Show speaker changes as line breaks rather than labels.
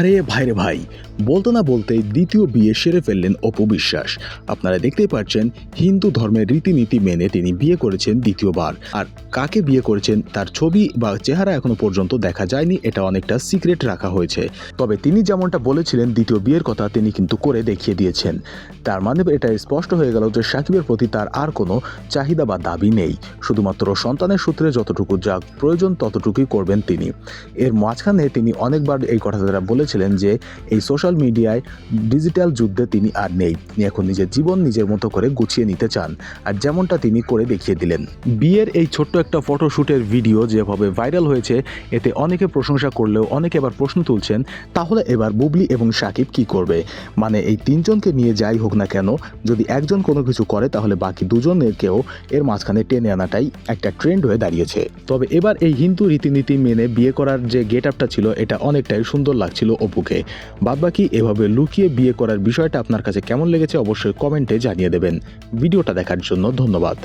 আরে ভাইরে ভাই, বলতে না বলতেই দ্বিতীয় বিয়ে সেরে ফেললেন অপু বিশ্বাস। আপনারা দেখতেই পাচ্ছেন, হিন্দু ধর্মের রীতিনীতি মেনে তিনি বিয়ে করেছেন দ্বিতীয়বার। আর কাকে বিয়ে করেছেন, তার ছবি বা চেহারা এখনও পর্যন্ত দেখা যায়নি, এটা অনেকটা সিক্রেট রাখা হয়েছে। তবে তিনি যেমনটা বলেছিলেন, দ্বিতীয় বিয়ের কথা তিনি কিন্তু করে দেখিয়ে দিয়েছেন। তার মানে এটা স্পষ্ট হয়ে গেল যে সাকিবের প্রতি তার আর কোনো চাহিদা বা দাবি নেই। শুধুমাত্র সন্তানের সূত্রে যতটুকু যা প্রয়োজন ততটুকুই করবেন তিনি। এর মাঝখানে তিনি অনেকবার এই কথাটা বলেছিলেন যে এই সোশ্যাল মিডিয়ায় ডিজিটাল যুদ্ধে তিনি আর নেই। তিনি এখন নিজের জীবন নিজের মতো করে গুছিয়ে নিতে চান আর যেমনটা তিনি করে দেখিয়ে দিলেন। বিয়ের এই ছোট্ট একটা ফটোশ্যুটের ভিডিও যেভাবে ভাইরাল হয়েছে, এতে অনেকে প্রশংসা করলেও অনেকে এবার প্রশ্ন তুলছেন, তাহলে এবার বুবলি এবং সাকিব কি করবে? মানে এই তিনজনকে নিয়ে যাই হোক না কেন, যদি একজন কোনো কিছু করে, তাহলে বাকি দুজনেরকেও এর মাঝখানে টেনে আনাটাই একটা ট্রেন্ড হয়ে দাঁড়িয়েছে। তবে এবার এই হিন্দু রীতিনীতি মেনে বিয়ে করার যে গেট আপটা ছিল, এটা অনেকটাই সুন্দর লাগছিল অপুকে। বাদবাকি এভাবে লুকিয়ে বিয়ে করার বিষয়টা আপনার কাছে কেমন লেগেছে অবশ্যই কমেন্টে জানিয়ে দেবেন। ভিডিওটা দেখার জন্য ধন্যবাদ।